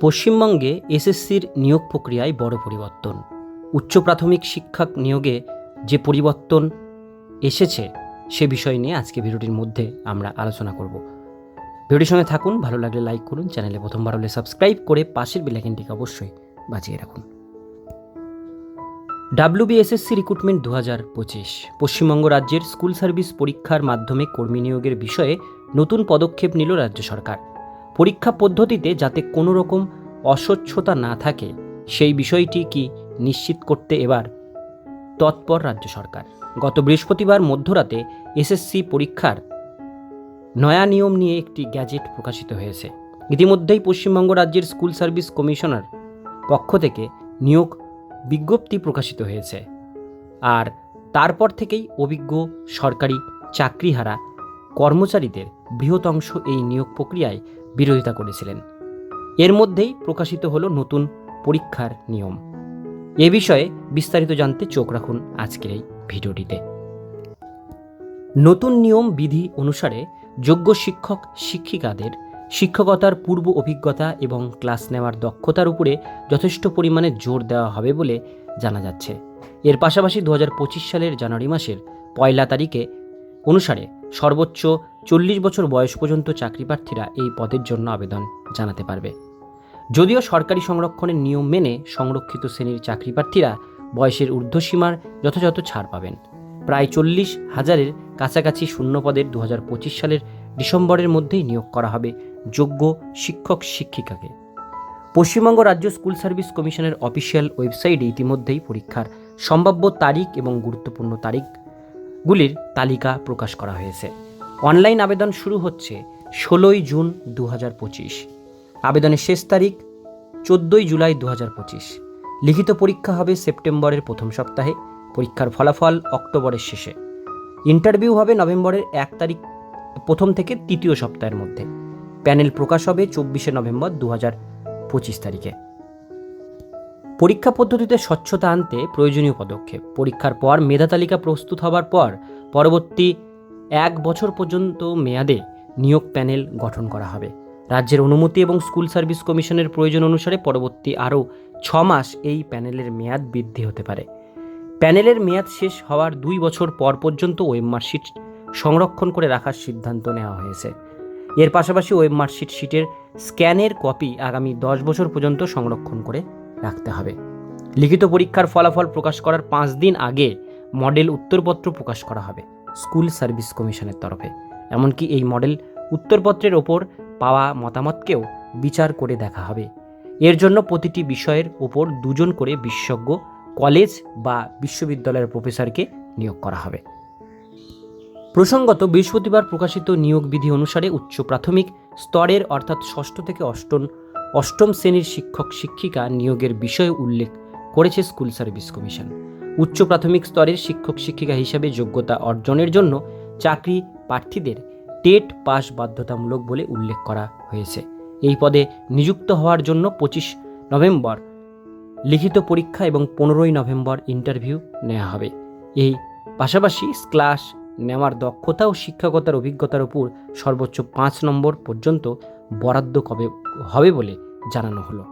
পশ্চিমবঙ্গে এসএসসির নিয়োগ প্রক্রিয়ায় বড় পরিবর্তন। উচ্চ প্রাথমিক শিক্ষক নিয়োগে যে পরিবর্তন এসেছে সে বিষয় নিয়ে আজকে ভিডিওটির মধ্যে আমরা আলোচনা করব। ভিডিওর সঙ্গে থাকুন, ভালো লাগলে লাইক করুন, চ্যানেলে প্রথমবার হলে সাবস্ক্রাইব করে পাশের বেলাইকেনটিকে অবশ্যই বাজিয়ে রাখুন। ডাব্লিউবিএসএসসি রিক্রুটমেন্ট দু হাজার পঁচিশ। পশ্চিমবঙ্গ রাজ্যের স্কুল সার্ভিস পরীক্ষার মাধ্যমে কর্মী নিয়োগের বিষয়ে নতুন পদক্ষেপ নিল রাজ্য সরকার। পরীক্ষা পদ্ধতিতে যাতে কোনো রকম অস্বচ্ছতা না থাকে, সেই বিষয়টি কি নিশ্চিত করতে এবার তৎপর রাজ্য সরকার। গত বৃহস্পতিবার মধ্যরাতে এসএসসি পরীক্ষার নয়া নিয়ম নিয়ে একটি গ্যাজেট প্রকাশিত হয়েছে। ইতিমধ্যেই পশ্চিমবঙ্গ রাজ্যের স্কুল সার্ভিস কমিশনার পক্ষ থেকে নিয়োগ বিজ্ঞপ্তি প্রকাশিত হয়েছে। আর তারপর থেকেই অভিজ্ঞ সরকারি চাকরিহারা কর্মচারীদের বৃহৎ অংশ এই নিয়োগ প্রক্রিয়ায় বিরোধিতা করেছিলেন। এর মধ্যেই প্রকাশিত হলো নতুন পরীক্ষার নিয়ম। এ বিষয়ে বিস্তারিত জানতে চোখ রাখুন আজকের এই ভিডিওটিতে। নতুন নিয়ম বিধি অনুসারে যোগ্য শিক্ষক, শিক্ষিকাদের শিক্ষকতার পূর্ব অভিজ্ঞতা এবং ক্লাস নেওয়ার দক্ষতার উপরে যথেষ্ট পরিমাণে জোর দেওয়া হবে বলে জানা যাচ্ছে। এর পাশাপাশি দু হাজার পঁচিশ সালের জানুয়ারি মাসের পয়লা তারিখে অনুসারে সর্বোচ্চ চল্লিশ বছর বয়স পর্যন্ত চাকরি প্রার্থীরা এই পদের জন্য আবেদন জানাতে পারবে। যদিও সরকারি সংরক্ষণের নিয়ম মেনে সংরক্ষিত শ্রেণির চাকরি প্রার্থীরা বয়সের ঊর্ধ্বসীমার যথাযথ ছাড় পাবেন। প্রায় চল্লিশ হাজারের কাছাকাছি শূন্য পদের দু হাজার পঁচিশ সালের ডিসেম্বরের মধ্যেই নিয়োগ করা হবে যোগ্য শিক্ষক শিক্ষিকাকে। পশ্চিমবঙ্গ রাজ্য স্কুল সার্ভিস কমিশনের অফিসিয়াল ওয়েবসাইটে ইতিমধ্যেই পরীক্ষার সম্ভাব্য তারিখ এবং গুরুত্বপূর্ণ তারিখগুলির তালিকা প্রকাশ করা হয়েছে। অনলাইন আবেদন শুরু হচ্ছে ষোলোই জুন দু হাজার পঁচিশ। আবেদনের শেষ তারিখ চোদ্দোই জুলাই দু হাজার পঁচিশ। লিখিত পরীক্ষা হবে সেপ্টেম্বরের প্রথম সপ্তাহে। পরীক্ষার ফলাফল অক্টোবরের শেষে। ইন্টারভিউ হবে নভেম্বরের এক তারিখ, প্রথম থেকে তৃতীয় সপ্তাহের মধ্যে। প্যানেল প্রকাশ হবে চব্বিশে নভেম্বর দু হাজার পঁচিশ তারিখে। পরীক্ষা পদ্ধতিতে স্বচ্ছতা আনতে প্রয়োজনীয় পদক্ষেপ। পরীক্ষার পর মেধা তালিকা প্রস্তুত হবার পর পরবর্তী এক বছর পর্যন্ত মেয়াদে নিয়োগ প্যানেল গঠন করা হবে। রাজ্যের অনুমতি এবং স্কুল সার্ভিস কমিশনের প্রয়োজন অনুসারে পরবর্তী আরও ছ মাস এই প্যানেলের মেয়াদ বৃদ্ধি হতে পারে। প্যানেলের মেয়াদ শেষ হওয়ার দুই বছর পর পর্যন্ত ওয়েব মার্কশিট সংরক্ষণ করে রাখার সিদ্ধান্ত নেওয়া হয়েছে। এর পাশাপাশি ওয়েব মার্কশিট শিটের স্ক্যানের কপি আগামী দশ বছর পর্যন্ত সংরক্ষণ করে রাখতে হবে। লিখিত পরীক্ষার ফলাফল প্রকাশ করার পাঁচ দিন আগে মডেল উত্তরপত্র প্রকাশ করা হবে। স্কুল সার্ভিস কমিশনের তরফে। এমনকি এই মডেল উত্তরপত্রের ওপর পাওয়া মতামতকেও বিচার করে দেখা হবে। এর জন্য প্রতিটি বিষয়ের ওপর দুজন করে বিশেষজ্ঞ, কলেজ বা বিশ্ববিদ্যালয়ের প্রফেসরকে নিয়োগ করা হবে। প্রসঙ্গত, বৃহস্পতিবার প্রকাশিত নিয়োগ বিধি অনুসারে উচ্চ প্রাথমিক স্তরের অর্থাৎ ষষ্ঠ থেকে অষ্টম অষ্টম শ্রেণির শিক্ষক শিক্ষিকা নিয়োগের বিষয়ে উল্লেখ করেছে স্কুল সার্ভিস কমিশন। উচ্চ প্রাথমিক স্তরের শিক্ষক শিক্ষিকা হিসাবে যোগ্যতা অর্জনের জন্য চাকরি প্রার্থীদের টেট পাস বাধ্যতামূলক বলে উল্লেখ করা হয়েছে। এই পদে নিযুক্ত হওয়ার জন্য পঁচিশ নভেম্বর লিখিত পরীক্ষা এবং পনেরোই নভেম্বর ইন্টারভিউ নেওয়া হবে। এই পাশাপাশি ক্লাস নেওয়ার দক্ষতা ও শিক্ষকতার অভিজ্ঞতার উপর সর্বোচ্চ পাঁচ নম্বর পর্যন্ত বরাদ্দ কবে, হবে বলে জানানো হলো।